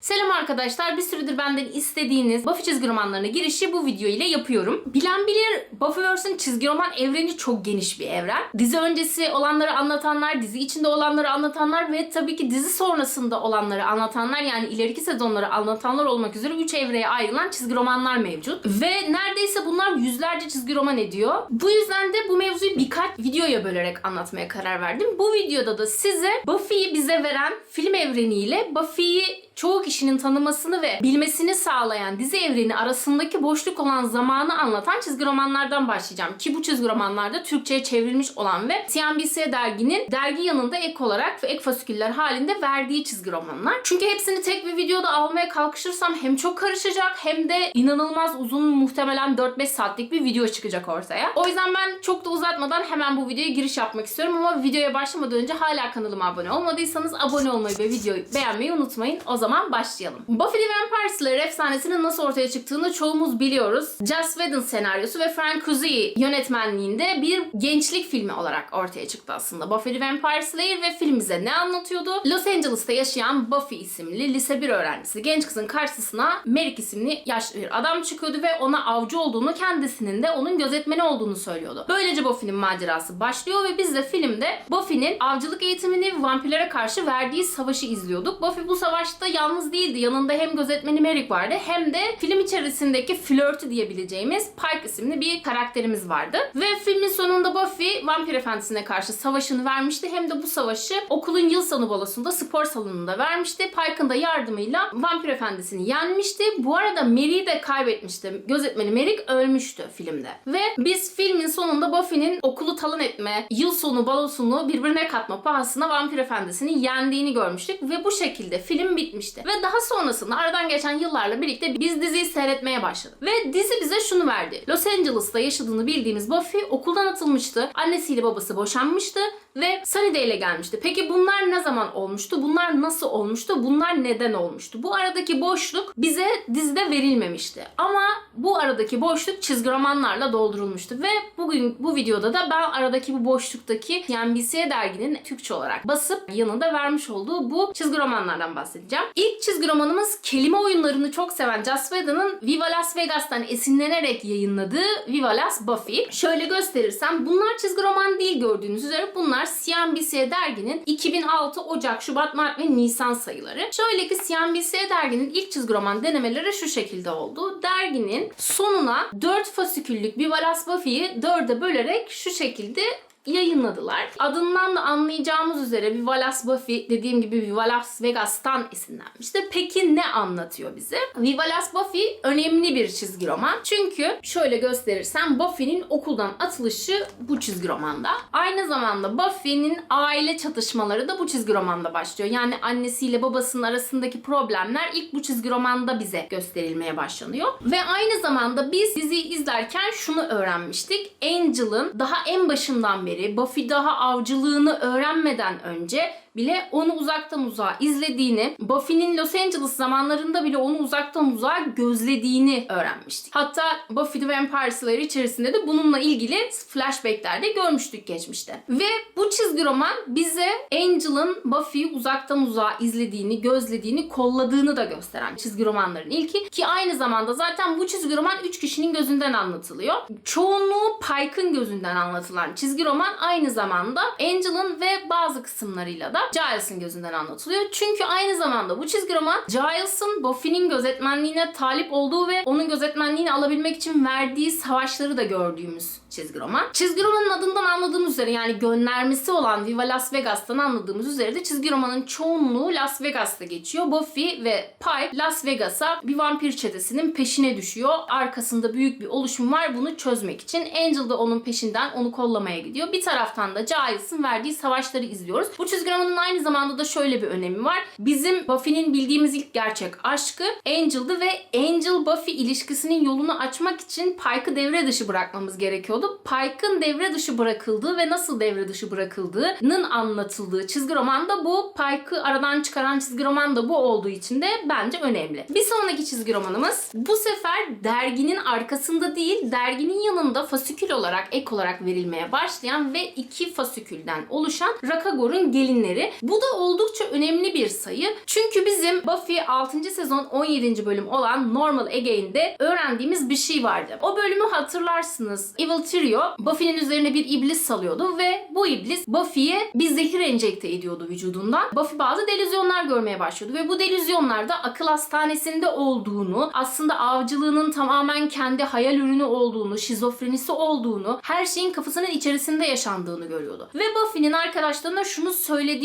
Selam arkadaşlar. Bir süredir benden istediğiniz Buffy çizgi romanlarına girişi bu video ile yapıyorum. Bilen bilir Buffyverse'in çizgi roman evreni çok geniş bir evren. Dizi öncesi olanları anlatanlar, dizi içinde olanları anlatanlar ve tabii ki dizi sonrasında olanları anlatanlar yani ileriki sezonları anlatanlar olmak üzere 3 evreye ayrılan çizgi romanlar mevcut. Ve neredeyse bunlar yüzlerce çizgi roman ediyor. Bu yüzden de bu mevzuyu birkaç videoya bölerek anlatmaya karar verdim. Bu videoda da size Buffy'yi bize veren film evreniyle Buffy'yi çoğu kişinin tanımasını ve bilmesini sağlayan dizi evreni arasındaki boşluk olan zamanı anlatan çizgi romanlardan başlayacağım. Ki bu çizgi romanlarda Türkçe'ye çevrilmiş olan ve CNBC derginin dergi yanında ek olarak ve ek fasiküller halinde verdiği çizgi romanlar. Çünkü hepsini tek bir videoda almaya kalkışırsam hem çok karışacak hem de inanılmaz uzun muhtemelen 4-5 saatlik bir video çıkacak ortaya. O yüzden ben çok da uzatmadan hemen bu videoya giriş yapmak istiyorum ama videoya başlamadan önce hala kanalıma abone olmadıysanız abone olmayı ve videoyu beğenmeyi unutmayın. O zaman başlayalım. Buffy the Vampire Slayer efsanesinin nasıl ortaya çıktığını çoğumuz biliyoruz. Joss Whedon senaryosu ve Frank Kuzi yönetmenliğinde bir gençlik filmi olarak ortaya çıktı aslında. Buffy the Vampire Slayer ve film bize ne anlatıyordu? Los Angeles'ta yaşayan Buffy isimli lise 1 öğrencisi genç kızın karşısına Merrick isimli yaşlı bir adam çıkıyordu ve ona avcı olduğunu kendisinin de onun gözetmeni olduğunu söylüyordu. Böylece Buffy'nin macerası başlıyor ve biz de filmde Buffy'nin avcılık eğitimini vampirlere karşı verdiği savaşı izliyorduk. Buffy bu savaşta yalnız değildi. Yanında hem gözetmeni Merrick vardı hem de film içerisindeki flörtü diyebileceğimiz Pike isimli bir karakterimiz vardı. Ve filmin sonunda Buffy vampir efendisine karşı savaşını vermişti. Hem de bu savaşı okulun yıl sonu balosunda spor salonunda vermişti. Pike'ın da yardımıyla vampir efendisini yenmişti. Bu arada Mary'i de kaybetmişti. Gözetmeni Merrick ölmüştü filmde. Ve biz filmin sonunda Buffy'nin okulu talan etme, yıl sonu balosunu birbirine katma pahasına vampir efendisini yendiğini görmüştük. Ve bu şekilde film bitmişti. Ve daha sonrasında aradan geçen yıllarla birlikte biz diziyi seyretmeye başladık. Ve dizi bize şunu verdi. Los Angeles'ta yaşadığını bildiğimiz Buffy okuldan atılmıştı. Annesiyle babası boşanmıştı ve Sunnydale'e gelmişti. Peki bunlar ne zaman olmuştu? Bunlar nasıl olmuştu? Bunlar neden olmuştu? Bu aradaki boşluk bize dizide verilmemişti. Ama bu aradaki boşluk çizgi romanlarla doldurulmuştu ve bugün bu videoda da ben aradaki bu boşluktaki NBC derginin Türkçe olarak basıp yanında vermiş olduğu bu çizgi romanlardan bahsedeceğim. İlk çizgi romanımız kelime oyunlarını çok seven Joss Whedon'ın Viva Las Vegas'tan esinlenerek yayınladığı Viva Las Buffy. Şöyle gösterirsem bunlar çizgi roman değil gördüğünüz üzere bunlar CNBC derginin 2006 Ocak, Şubat, Mart ve Nisan sayıları. Şöyle ki CNBC derginin ilk çizgi roman denemeleri şu şekilde oldu. Derginin sonuna 4 fasiküllük Viva Las Buffy'yi 4'e bölerek şu şekilde yayınladılar. Adından da anlayacağımız üzere Viva Las Buffy dediğim gibi Viva Las Vegas'tan esinlenmişti. Peki ne anlatıyor bize? Viva Las Buffy önemli bir çizgi roman. Çünkü şöyle gösterirsem Buffy'nin okuldan atılışı bu çizgi romanda. Aynı zamanda Buffy'nin aile çatışmaları da bu çizgi romanda başlıyor. Yani annesiyle babasının arasındaki problemler ilk bu çizgi romanda bize gösterilmeye başlanıyor. Ve aynı zamanda biz diziyi izlerken şunu öğrenmiştik. Angel'ın daha en başından beri Buffy daha avcılığını öğrenmeden önce bile onu uzaktan uzağa izlediğini, Buffy'nin Los Angeles zamanlarında bile onu uzaktan uzağa gözlediğini öğrenmiştik. Hatta Buffy the Vampire Slayer içerisinde de bununla ilgili flashbacklerde görmüştük geçmişte. Ve bu çizgi roman bize Angel'ın Buffy'yi uzaktan uzağa izlediğini, gözlediğini, kolladığını da gösteren çizgi romanların ilki. Ki aynı zamanda zaten bu çizgi roman 3 kişinin gözünden anlatılıyor. Çoğunluğu Pike'ın gözünden anlatılan çizgi roman aynı zamanda Angel'ın ve bazı kısımlarıyla da Giles'ın gözünden anlatılıyor. Çünkü aynı zamanda bu çizgi roman Giles'ın Buffy'nin gözetmenliğine talip olduğu ve onun gözetmenliğini alabilmek için verdiği savaşları da gördüğümüz çizgi roman. Çizgi romanın adından anladığımız üzere yani göndermesi olan Viva Las Vegas'tan anladığımız üzere de çizgi romanın çoğunluğu Las Vegas'ta geçiyor. Buffy ve Pipe Las Vegas'a bir vampir çetesinin peşine düşüyor. Arkasında büyük bir oluşum var bunu çözmek için. Angel da onun peşinden onu kollamaya gidiyor. Bir taraftan da Giles'ın verdiği savaşları izliyoruz. Bu çizgi romanın aynı zamanda da şöyle bir önemi var. Bizim Buffy'nin bildiğimiz ilk gerçek aşkı Angel'dı ve Angel Buffy ilişkisinin yolunu açmak için Pike'ı devre dışı bırakmamız gerekiyordu. Pike'ın devre dışı bırakıldığı ve nasıl devre dışı bırakıldığının anlatıldığı çizgi roman da bu. Pike'ı aradan çıkaran çizgi roman da bu olduğu için de bence önemli. Bir sonraki çizgi romanımız bu sefer derginin arkasında değil, derginin yanında fasikül olarak ek olarak verilmeye başlayan ve iki fasikülden oluşan Rakagor'un gelinleri bölümleri. Bu da oldukça önemli bir sayı. Çünkü bizim Buffy 6. sezon 17. bölüm olan Normal Again'de öğrendiğimiz bir şey vardı. O bölümü hatırlarsınız. Evil Trio Buffy'nin üzerine bir iblis salıyordu ve bu iblis Buffy'ye bir zehir enjekte ediyordu vücudundan. Buffy bazı delüzyonlar görmeye başlıyordu ve bu delüzyonlarda akıl hastanesinde olduğunu, aslında avcılığının tamamen kendi hayal ürünü olduğunu, şizofrenisi olduğunu, her şeyin kafasının içerisinde yaşandığını görüyordu. Ve Buffy'nin arkadaşlarına şunu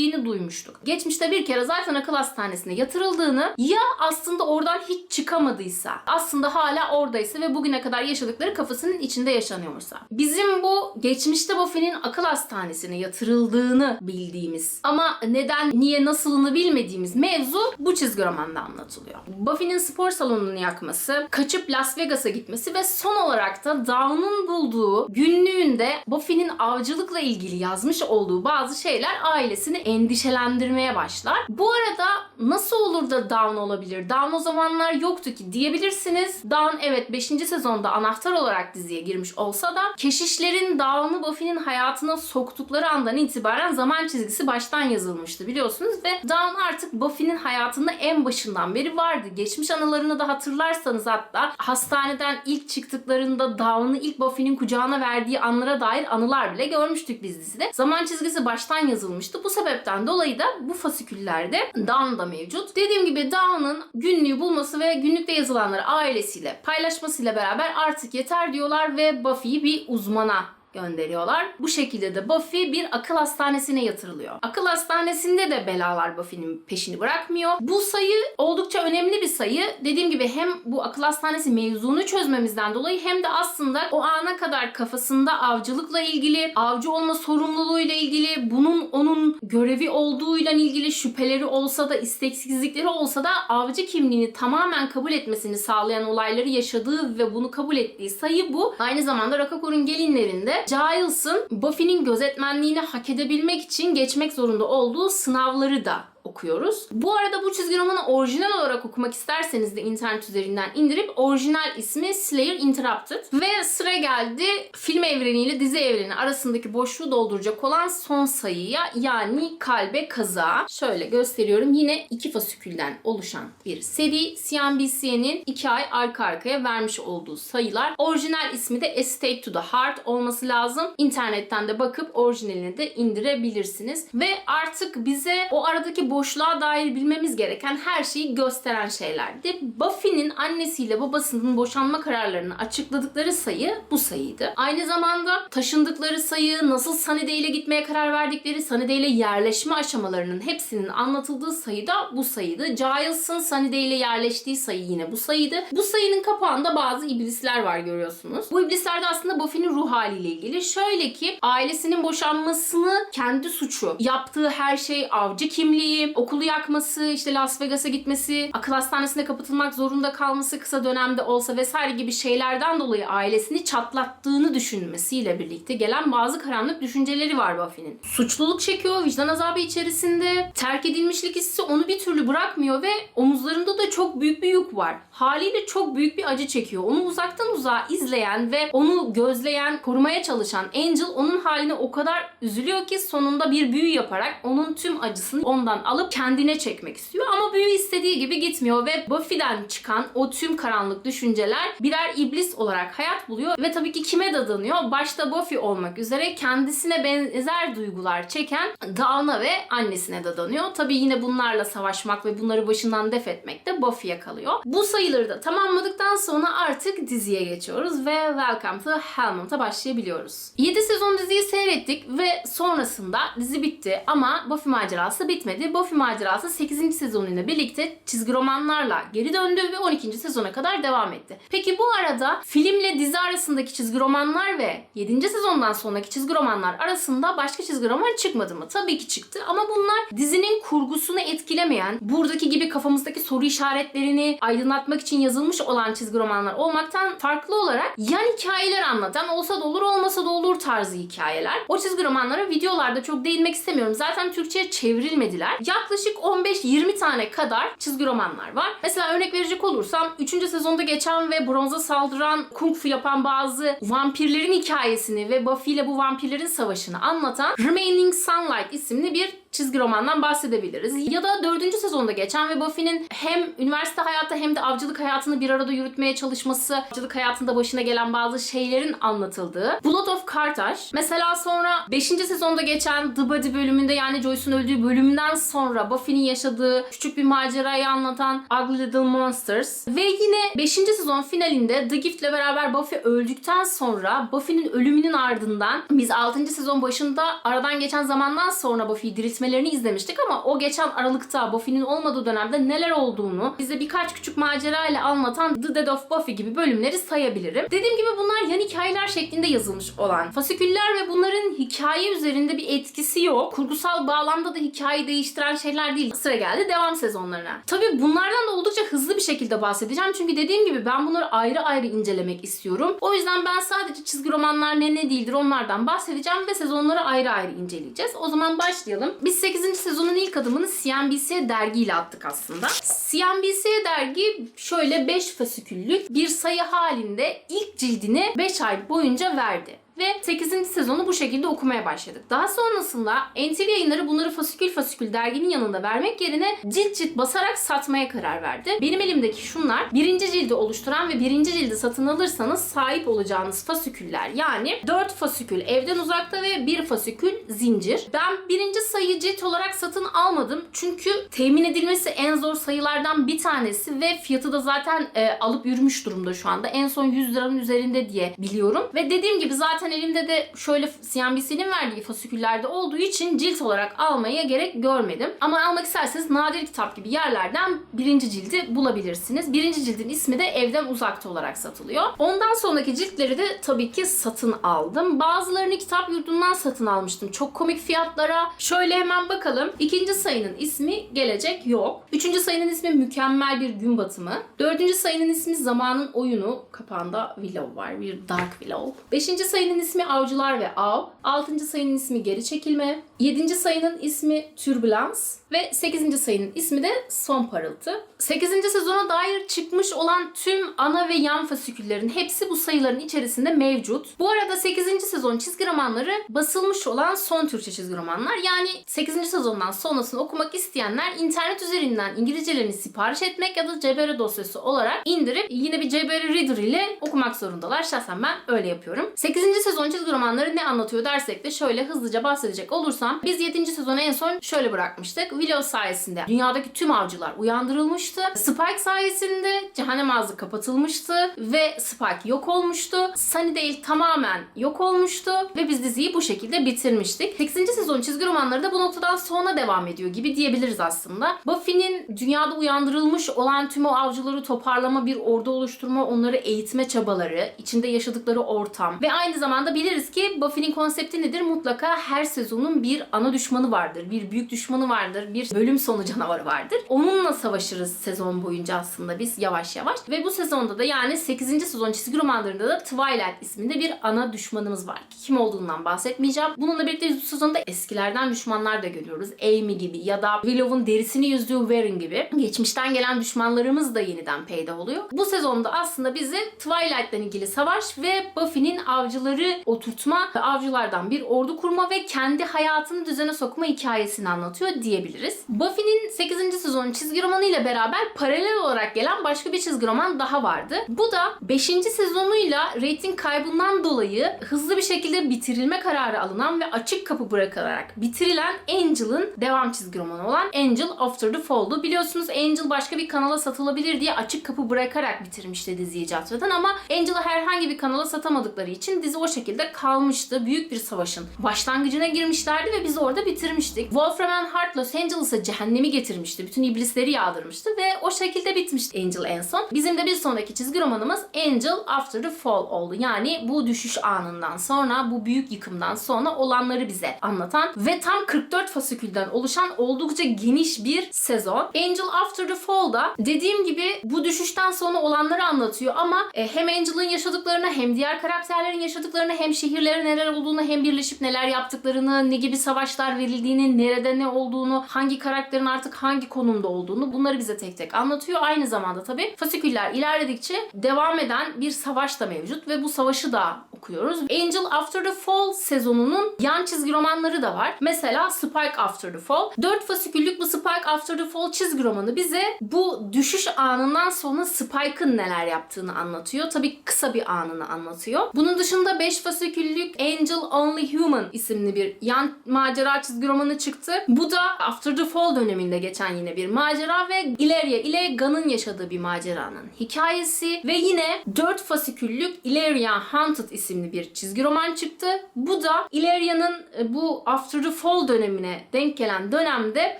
söylediğini duymuştuk. Geçmişte bir kere zaten akıl hastanesine yatırıldığını ya aslında oradan hiç çıkamadıysa, aslında hala oradaysa ve bugüne kadar yaşadıkları kafasının içinde yaşanıyorsa. Bizim bu geçmişte Buffy'nin akıl hastanesine yatırıldığını bildiğimiz ama neden, niye, nasılını bilmediğimiz mevzu bu çizgi romanda anlatılıyor. Buffy'nin spor salonunu yakması, kaçıp Las Vegas'a gitmesi ve son olarak da Dawn'un bulduğu günlüğünde Buffy'nin avcılıkla ilgili yazmış olduğu bazı şeyler ailesini endişelendirmeye başlar. Bu arada nasıl olur da Dawn olabilir? Dawn o zamanlar yoktu ki diyebilirsiniz. Dawn evet 5. sezonda anahtar olarak diziye girmiş olsa da keşişlerin Dawn'u Buffy'nin hayatına soktukları andan itibaren zaman çizgisi baştan yazılmıştı biliyorsunuz ve Dawn artık Buffy'nin hayatında en başından beri vardı. Geçmiş anılarını da hatırlarsanız hatta hastaneden ilk çıktıklarında Dawn'u ilk Buffy'nin kucağına verdiği anlara dair anılar bile görmüştük biz dizide. Zaman çizgisi baştan yazılmıştı. Bu sebepten dolayı da bu fasiküllerde Dawn da mevcut. Dediğim gibi Dawn'ın günlüğü bulması ve günlükte yazılanları ailesiyle paylaşmasıyla beraber artık yeter diyorlar ve Buffy'yi bir uzmana gönderiyorlar. Bu şekilde de Buffy bir akıl hastanesine yatırılıyor. Akıl hastanesinde de belalar Buffy'nin peşini bırakmıyor. Bu sayı oldukça önemli bir sayı. Dediğim gibi hem bu akıl hastanesi mevzunu çözmemizden dolayı hem de aslında o ana kadar kafasında avcılıkla ilgili, avcı olma sorumluluğuyla ilgili, bunun onun görevi olduğuyla ilgili şüpheleri olsa da, isteksizlikleri olsa da avcı kimliğini tamamen kabul etmesini sağlayan olayları yaşadığı ve bunu kabul ettiği sayı bu. Aynı zamanda Rakakor'un gelinlerinde Giles'ın Buffy'nin gözetmenliğini hak edebilmek için geçmek zorunda olduğu sınavları da okuyoruz. Bu arada bu çizgi romanı orijinal olarak okumak isterseniz de internet üzerinden indirip orijinal ismi Slayer Interrupted ve sıra geldi film evreniyle dizi evreni arasındaki boşluğu dolduracak olan son sayıya yani kalbe kaza. Şöyle gösteriyorum. Yine iki fasikülden oluşan bir seri. CNBC'nin iki ay arka arkaya vermiş olduğu sayılar. Orijinal ismi de Estate to the Heart olması lazım. İnternetten de bakıp orijinalini de indirebilirsiniz. Ve artık bize o aradaki boşluğa dair bilmemiz gereken her şeyi gösteren şeylerdi. Buffy'nin annesiyle babasının boşanma kararlarını açıkladıkları sayı bu sayıydı. Aynı zamanda taşındıkları sayı, nasıl Sunnydale ile gitmeye karar verdikleri, Sunnydale ile yerleşme aşamalarının hepsinin anlatıldığı sayı da bu sayıydı. Giles'ın Sunnydale ile yerleştiği sayı yine bu sayıydı. Bu sayının kapağında bazı iblisler var görüyorsunuz. Bu iblisler de aslında Buffy'nin ruh haliyle ilgili. Şöyle ki ailesinin boşanmasını kendi suçu, yaptığı her şey avcı kimliği, okulu yakması, işte Las Vegas'a gitmesi, akıl hastanesine kapatılmak zorunda kalması kısa dönemde olsa vesaire gibi şeylerden dolayı ailesini çatlattığını düşünmesiyle birlikte gelen bazı karanlık düşünceleri var Buffy'nin. Suçluluk çekiyor, vicdan azabı içerisinde. Terk edilmişlik hissi onu bir türlü bırakmıyor ve omuzlarında da çok büyük bir yük var. Haliyle çok büyük bir acı çekiyor. Onu uzaktan uzağa izleyen ve onu gözleyen, korumaya çalışan Angel onun haline o kadar üzülüyor ki sonunda bir büyü yaparak onun tüm acısını ondan alıp kendine çekmek istiyor. Ama büyü istediği gibi gitmiyor ve Buffy'den çıkan o tüm karanlık düşünceler birer iblis olarak hayat buluyor ve tabii ki kime dadanıyor? Başta Buffy olmak üzere kendisine benzer duygular çeken Dawn'a ve annesine dadanıyor. Tabii yine bunlarla savaşmak ve bunları başından def etmek de Buffy'ye kalıyor. Bu sayıları da tamamladıktan sonra artık diziye geçiyoruz ve Welcome to Hellmouth'a başlayabiliyoruz. 7 sezon diziyi seyrettik ve sonrasında dizi bitti ama Buffy macerası bitmedi. Buffy macerası 8. sezonuyla birlikte çizgi romanlarla geri döndü ve 12. sezona kadar devam etti. Peki bu arada filmle dizi arasındaki çizgi romanlar ve 7. sezondan sonraki çizgi romanlar arasında başka çizgi roman çıkmadı mı? Tabii ki çıktı ama bunlar dizinin kurgusunu etkilemeyen, buradaki gibi kafamızdaki soru işaretlerini aydınlatmak için yazılmış olan çizgi romanlar olmaktan farklı olarak yan hikayeler anlatan olsa da olur olmasa da olur tarzı hikayeler. O çizgi romanlara videolarda çok değinmek istemiyorum. Zaten Türkçe'ye çevrilmediler. Yaklaşık 15-20 tane kadar çizgi romanlar var. Mesela örnek verecek olursam 3. sezonda geçen ve bronza saldıran kung fu yapan bazı vampirlerin hikayesini ve Buffy ile bu vampirlerin savaşını anlatan Remaining Sunlight isimli bir çizgi romandan bahsedebiliriz. Ya da dördüncü sezonda geçen ve Buffy'nin hem üniversite hayatı hem de avcılık hayatını bir arada yürütmeye çalışması, avcılık hayatında başına gelen bazı şeylerin anlatıldığı Blood of Carthage. Mesela sonra 5. sezonda geçen The Body bölümünde yani Joyce'un öldüğü bölümünden sonra Buffy'nin yaşadığı küçük bir macerayı anlatan Ugly Little Monsters ve yine 5. sezon finalinde The Gift'le beraber Buffy öldükten sonra Buffy'nin ölümünün ardından biz 6. sezon başında aradan geçen zamandan sonra Buffy'yi diriltmelerini izlemiştik ama o geçen aralıkta Buffy'nin olmadığı dönemde neler olduğunu bize birkaç küçük macera ile anlatan The Death of Buffy gibi bölümleri sayabilirim. Dediğim gibi bunlar yan hikayeler şeklinde yazılmış olan fasiküller ve bunların hikaye üzerinde bir etkisi yok. Kurgusal bağlamda da hikayeyi değiştiren şeyler değil. Sıra geldi devam sezonlarına. Tabii bunlardan da oldukça hızlı bir şekilde bahsedeceğim. Çünkü dediğim gibi ben bunları ayrı ayrı incelemek istiyorum. O yüzden ben sadece çizgi romanlar ne ne değildir onlardan bahsedeceğim ve sezonları ayrı ayrı inceleyeceğiz. O zaman başlayalım. Biz 8. sezonun ilk adımını CNBC dergiyle attık aslında. CNBC dergi şöyle 5 fasiküllük bir sayı halinde ilk cildini 5 ay boyunca verdi. Ve 8. sezonu bu şekilde okumaya başladık. Daha sonrasında NTV yayınları bunları fasikül fasikül derginin yanında vermek yerine cilt cilt basarak satmaya karar verdi. Benim elimdeki şunlar birinci cildi oluşturan ve birinci cildi satın alırsanız sahip olacağınız fasiküller. Yani 4 fasikül evden uzakta ve 1 fasikül zincir. Ben birinci sayı cilt olarak satın almadım. Çünkü temin edilmesi en zor sayılardan bir tanesi ve fiyatı da zaten e, alıp yürümüş durumda şu anda. En son 100 liranın üzerinde diye biliyorum. Ve dediğim gibi zaten elimde de şöyle CNBC'nin verdiği fasiküllerde olduğu için cilt olarak almaya gerek görmedim. Ama almak isterseniz nadir kitap gibi yerlerden birinci cildi bulabilirsiniz. Birinci cildin ismi de evden uzakta olarak satılıyor. Ondan sonraki ciltleri de tabii ki satın aldım. Bazılarını kitap yurdundan satın almıştım. Çok komik fiyatlara. Şöyle hemen bakalım. İkinci sayının ismi Gelecek Yok. Üçüncü sayının ismi Mükemmel Bir Gün Batımı. Dördüncü sayının ismi Zamanın Oyunu. Kapağında Willow var. Bir Dark Willow. Beşinci sayının ismi Avcılar ve Av. Altıncı sayının ismi Geri Çekilme. Yedinci sayının ismi Türbülans. Ve 8. sayının ismi de Son Parıltı. 8. sezona dair çıkmış olan tüm ana ve yan fasiküllerin hepsi bu sayıların içerisinde mevcut. Bu arada 8. sezon çizgi romanları basılmış olan son Türkçe çizgi romanlar. Yani 8. sezondan sonrasını okumak isteyenler internet üzerinden İngilizcelerini sipariş etmek ya da Cebere dosyası olarak indirip yine bir Cebere Reader ile okumak zorundalar. Şahsen ben öyle yapıyorum. 8. sezon çizgi romanları ne anlatıyor dersek de şöyle hızlıca bahsedecek olursam biz 7. sezonu en son şöyle bırakmıştık. Willow sayesinde dünyadaki tüm avcılar uyandırılmıştı. Spike sayesinde cehennem ağzı kapatılmıştı ve Spike yok olmuştu. Sunnydale tamamen yok olmuştu ve biz diziyi bu şekilde bitirmiştik. 8. sezon çizgi romanları da bu noktadan sonra devam ediyor gibi diyebiliriz aslında. Buffy'nin dünyada uyandırılmış olan tüm o avcıları toparlama, bir ordu oluşturma, onları eğitme çabaları, içinde yaşadıkları ortam ve aynı zamanda biliriz ki Buffy'nin konsepti nedir? Mutlaka her sezonun bir ana düşmanı vardır, bir büyük düşmanı vardır, bir bölüm sonu canavarı vardır. Onunla savaşırız sezon boyunca aslında biz yavaş yavaş. Ve bu sezonda da yani 8. sezon çizgi romanlarında da Twilight isminde bir ana düşmanımız var. Kim olduğundan bahsetmeyeceğim. Bununla birlikte bu sezonda eskilerden düşmanlar da görüyoruz. Amy gibi ya da Willow'un derisini yüzdüğü Warren gibi. Geçmişten gelen düşmanlarımız da yeniden peyda oluyor. Bu sezonda aslında bizi Twilight'la ilgili savaş ve Buffy'nin avcıları oturtma, avcılardan bir ordu kurma ve kendi hayatını düzene sokma hikayesini anlatıyor diyebiliriz. Buffy'nin 8. sezon çizgi romanı ile beraber paralel olarak gelen başka bir çizgi roman daha vardı. Bu da 5. sezonuyla reyting kaybından dolayı hızlı bir şekilde bitirilme kararı alınan ve açık kapı bırakılarak bitirilen Angel'ın devam çizgi romanı olan Angel After the Fall'du. Biliyorsunuz Angel başka bir kanala satılabilir diye açık kapı bırakarak bitirmişti diziyi Catra'dan ama Angel'ı herhangi bir kanala satamadıkları için dizi o şekilde kalmıştı. Büyük bir savaşın başlangıcına girmişlerdi ve biz orada bitirmiştik. Wolfram and Hart Los Angeles'a cehennemi getirmişti. Bütün iblisleri yağdırmıştı ve o şekilde bitmişti Angel en son. Bizim de bir sonraki çizgi romanımız Angel After the Fall oldu. Yani bu düşüş anından sonra, bu büyük yıkımdan sonra olanları bize anlatan ve tam 44 fasikülden oluşan oldukça geniş bir sezon. Angel After the Fall'da dediğim gibi bu düşüşten sonra olanları anlatıyor ama e, hem Angel'ın yaşadıklarını hem diğer karakterlerin yaşadıklarını hem şehirlere neler olduğunu hem birleşip neler yaptıklarını, ne gibi savaşlar verildiğini, nerede ne olduğunu, hangi karakterin artık hangi konumda olduğunu bunları bize tek tek anlatıyor. Aynı zamanda tabii fasiküller ilerledikçe devam eden bir savaş da mevcut ve bu savaşı da okuyoruz. Angel After the Fall sezonunun yan çizgi romanları da var. Mesela Spike After the Fall. 4 fasiküllük bu Spike After the Fall çizgi romanı bize bu düşüş anından sonra Spike'ın neler yaptığını anlatıyor. Tabii kısa bir anını anlatıyor. Bunun dışında 5 fasiküllük Angel Only Human isimli bir yan macera çizgi romanı çıktı. Bu da After the Fall döneminde geçen yine bir macera ve ileriye ile Gunn'ın yaşadığı bir maceranın hikayesi ve yine 4 fasiküllük Illyria Haunted isimli bir çizgi roman çıktı. Bu da Illyrica'nın e, bu After the Fall dönemine denk gelen dönemde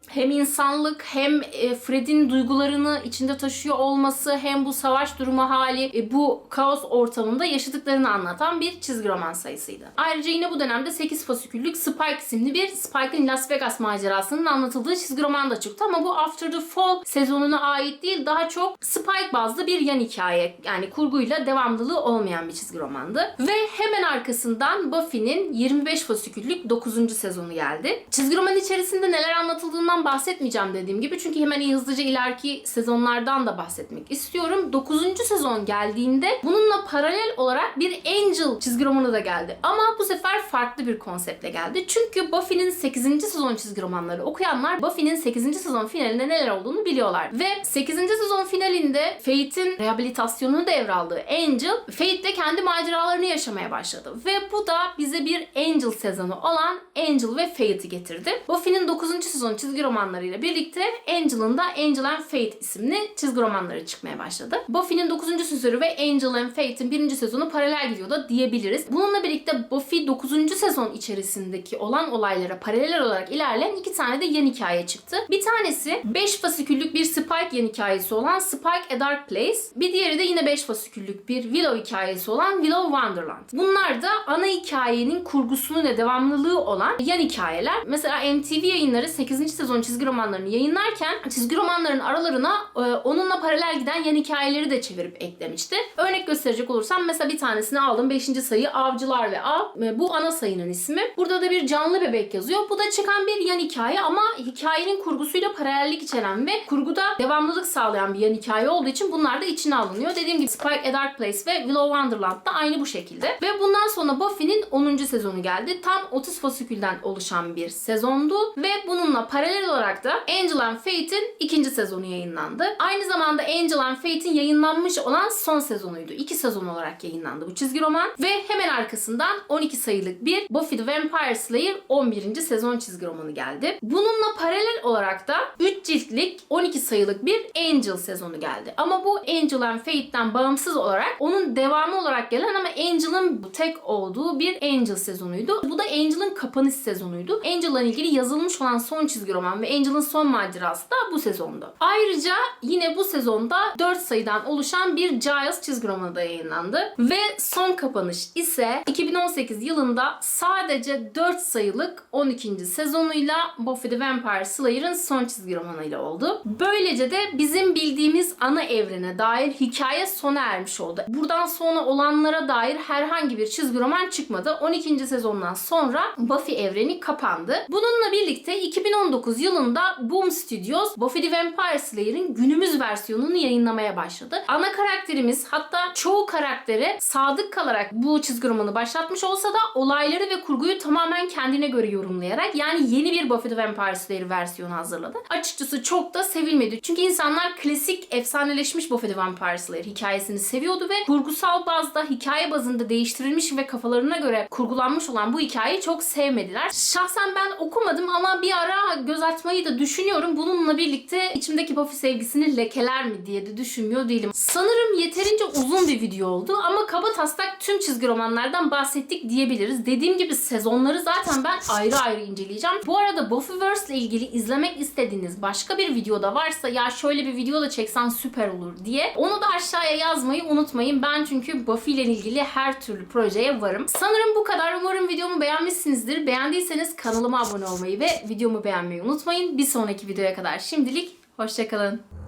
hem insanlık hem e, Fred'in duygularını içinde taşıyor olması hem bu savaş durumu hali e, bu kaos ortamında yaşadıklarını anlatan bir çizgi roman sayısıydı. Ayrıca yine bu dönemde 8 fasiküllük Spike isimli bir Spike'ın Las Vegas macerasının anlatıldığı çizgi roman da çıktı ama bu After the Fall sezonuna ait değil daha çok Spike bazlı bir yan hikaye yani kurguyla devamlılığı olmayan bir çizgi romandı. Ve hemen arkasından Buffy'nin 25 fasiküllük 9. sezonu geldi. Çizgi roman içerisinde neler anlatıldığından bahsetmeyeceğim dediğim gibi çünkü hemen iyi hızlıca ileriki sezonlardan da bahsetmek istiyorum. 9. sezon geldiğinde bununla paralel olarak bir Angel çizgi romanı da geldi. Ama bu sefer farklı bir konseptle geldi. Çünkü Buffy'nin 8. sezon çizgi romanları okuyanlar Buffy'nin 8. sezon finalinde neler olduğunu biliyorlar. Ve 8. sezon finalinde Fate'in rehabilitasyonunu devraldığı Angel, Fate'de kendi maceralarını yaşamaya başladı. Ve bu da bize bir Angel sezonu olan Angel ve Fate'i getirdi. Buffy'nin 9. sezon çizgi romanlarıyla birlikte Angel'ın da Angel and Fate isimli çizgi romanları çıkmaya başladı. Buffy'nin 9. sezonu ve Angel and Fate'in 1. sezonu paralel gidiyor da diyebiliriz. Bununla birlikte Buffy 9. sezon içerisindeki olan olaylara paralel olarak ilerleyen iki tane de yan hikaye çıktı. Bir tanesi 5 fasiküllük bir Spike yan hikayesi olan Spike A Dark Place. Bir diğeri de yine 5 fasiküllük bir Willow hikayesi olan Willow Wonderland. Bunlar da ana hikayenin kurgusunu ve devamlılığı olan yan hikayeler. Mesela MTV yayınları 8. sezon çizgi romanlarını yayınlarken çizgi romanların aralarına e, onunla paralel giden yan hikayeleri de çevirip eklemişti. Örnek gösterecek olursam mesela bir tanesini aldım. 5. sayı Avcılar ve Av. E, Bu ana sayının ismi. Burada da bir canlı bebek yazıyor. Bu da çıkan bir yan hikaye ama hikayenin kurgusuyla paralellik içeren ve kurguda devamlılık sağlayan bir yan hikaye olduğu için bunlar da içine alınıyor. Dediğim gibi Spike A Dark Place ve Willow Wonderland da aynı bu şekilde. Ve bundan sonra Buffy'nin 10. sezonu geldi. Tam 30 fasikülden oluşan bir sezondu ve bununla paralel olarak da Angel and Fate'in ikinci sezonu yayınlandı. Aynı zamanda Angel and Fate'in yayınlanmış olan son sezonuydu. İki sezon olarak yayınlandı bu çizgi roman ve hemen arkasından 12 sayılık bir Buffy the Vampire Slayer 11. sezon çizgi romanı geldi. Bununla paralel olarak da 3 ciltlik 12 sayılık bir Angel sezonu geldi. Ama bu Angel and Fate'den bağımsız olarak onun devamı olarak gelen ama Angel'ın tek olduğu bir Angel sezonuydu. Bu da Angel'ın kapanış sezonuydu. Angel'la ilgili yazılmış olan son çizgi roman ve Angel'ın son macerası da bu sezondu. Ayrıca yine bu sezonda 4 sayıdan oluşan bir Giles çizgi romanı da yayınlandı. Ve son kapanış ise 2018 yılında sadece 4 sayılık 12. sezonuyla Buffy the Vampire Slayer'ın son çizgi romanıyla oldu. Böylece de bizim bildiğimiz ana evrene dair hikaye sona ermiş oldu. Buradan sonra olanlara dair herhangi bir çizgi roman çıkmadı. 12. sezondan sonra Buffy evreni kapandı. Bununla birlikte 2019 yılında Boom Studios Buffy the Vampire Slayer'ın günümüz versiyonunu yayınlamaya başladı. Ana karakterimiz hatta çoğu karaktere sadık kalarak bu çizgi romanı başlatmış olsa da olayları ve kurguyu tamamen kendine göre yorumlayarak yani yeni bir Buffy the Vampire Slayer versiyonu hazırladı. Açıkçası çok da sevilmedi. Çünkü insanlar klasik efsaneleşmiş Buffy the Vampire Slayer hikayesini seviyordu ve kurgusal bazda hikaye bazında değiştirilmiş ve kafalarına göre kurgulanmış olan bu hikayeyi çok sevmediler. Şahsen ben okumadım ama bir ara göz atmayı da düşünüyorum. Bununla birlikte içimdeki Buffy sevgisini lekeler mi diye de düşünmüyor değilim. Sanırım yeterince uzun bir video oldu ama kaba taslak tüm çizgi romanlardan bahsettik diyebiliriz. Dediğim gibi sezonları zaten ben ayrı ayrı inceleyeceğim. Bu arada Buffyverse ile ilgili izlemek istediğiniz başka bir videoda varsa ya şöyle bir video da çeksen süper olur diye onu da aşağıya yazmayı unutmayın. Ben çünkü Buffy ile ilgili her türlü projeye varım. Sanırım bu kadar. Umarım videomu beğenmişsinizdir. Beğendiyseniz kanalıma abone olmayı ve videomu beğenmeyi unutmayın. Bir sonraki videoya kadar şimdilik hoşçakalın.